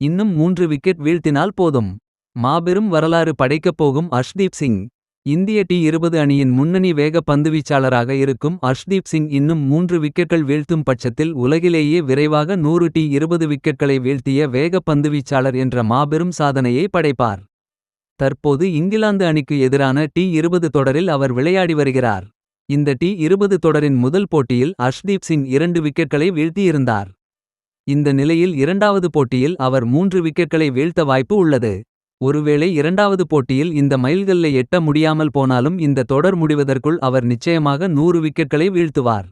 இன்னும் மூன்று விக்கெட் வீழ்த்தினால் போதும். மாபெரும் வரலாறு படைக்கப் போகும் அர்ஷ்தீப் சிங். இந்திய டி இருபது அணியின் முன்னணி வேக பந்துவீச்சாளராக இருக்கும் அர்ஷ்தீப் சிங் இன்னும் மூன்று விக்கெட்கள் வீழ்த்தும் பட்சத்தில் உலகிலேயே விரைவாக நூறு டி இருபது விக்கெட்களை வீழ்த்திய வேக பந்துவீச்சாளர் என்ற மாபெரும் சாதனையை படைப்பார். தற்போது இங்கிலாந்து அணிக்கு எதிரான டி இருபது தொடரில் அவர் விளையாடி வருகிறார். இந்த டி இருபது தொடரின் முதல் போட்டியில் அர்ஷ்தீப் சிங் இரண்டு விக்கெட்களை வீழ்த்தியிருந்தார். இந்த நிலையில் இரண்டாவது போட்டியில் அவர் மூன்று விக்கெட்களை வீழ்த்த வாய்ப்பு உள்ளது. ஒருவேளை இரண்டாவது போட்டியில் இந்த மைல்கல்லை எட்ட முடியாமல் போனாலும் இந்த தொடர் முடிவதற்குள் அவர் நிச்சயமாக நூறு விக்கெட்களை வீழ்த்துவார்.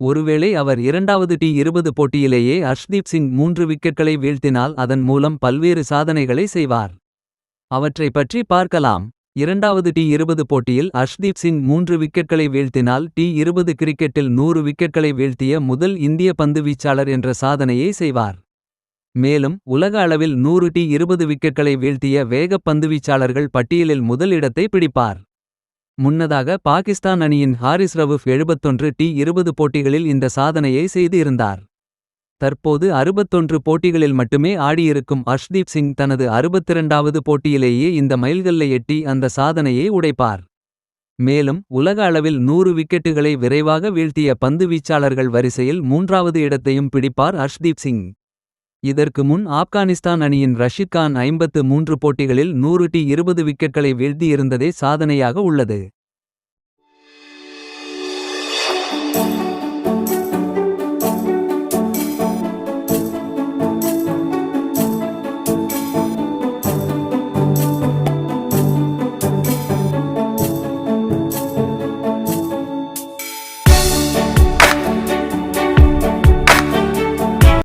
ஒருவேளை அவர் இரண்டாவது டி இருபது போட்டியிலேயே அர்ஷ்தீப் சிங் மூன்று விக்கெட்களை வீழ்த்தினால் அதன் மூலம் பல்வேறு சாதனைகளை செய்வார். அவற்றை பற்றி பார்க்கலாம். இரண்டாவது டி இருபது போட்டியில் அஷ்தீப் சிங் மூன்று விக்கெட்களை வீழ்த்தினால் டி இருபது கிரிக்கெட்டில் நூறு விக்கெட்களை வீழ்த்திய முதல் இந்திய பந்துவீச்சாளர் என்ற சாதனையை செய்வார். மேலும் உலக அளவில் நூறு டி இருபது விக்கெட்களை வீழ்த்திய வேகப் பந்துவீச்சாளர்கள் பட்டியலில் முதல் இடத்தை பிடிப்பார். முன்னதாக பாகிஸ்தான் அணியின் ஹாரிஸ் ரவுஃப் 71 டி இருபது போட்டிகளில் இந்த சாதனையை செய்து இருந்தார். தற்போது 61 போட்டிகளில் மட்டுமே ஆடியிருக்கும் அர்ஷ்தீப் சிங் தனது 62வது போட்டியிலேயே இந்த மைல்கல்லை எட்டி அந்த சாதனையை உடைப்பார். மேலும் உலக அளவில் நூறு விக்கெட்டுகளை விரைவாக வீழ்த்திய பந்து வீச்சாளர்கள் வரிசையில் மூன்றாவது இடத்தையும் பிடிப்பார் அர்ஷ்தீப் சிங். இதற்கு முன் ஆப்கானிஸ்தான் அணியின் ரஷித் கான் 53 போட்டிகளில் நூறு டி இருபது விக்கெட்களை வீழ்த்தியிருந்ததே சாதனையாக உள்ளது.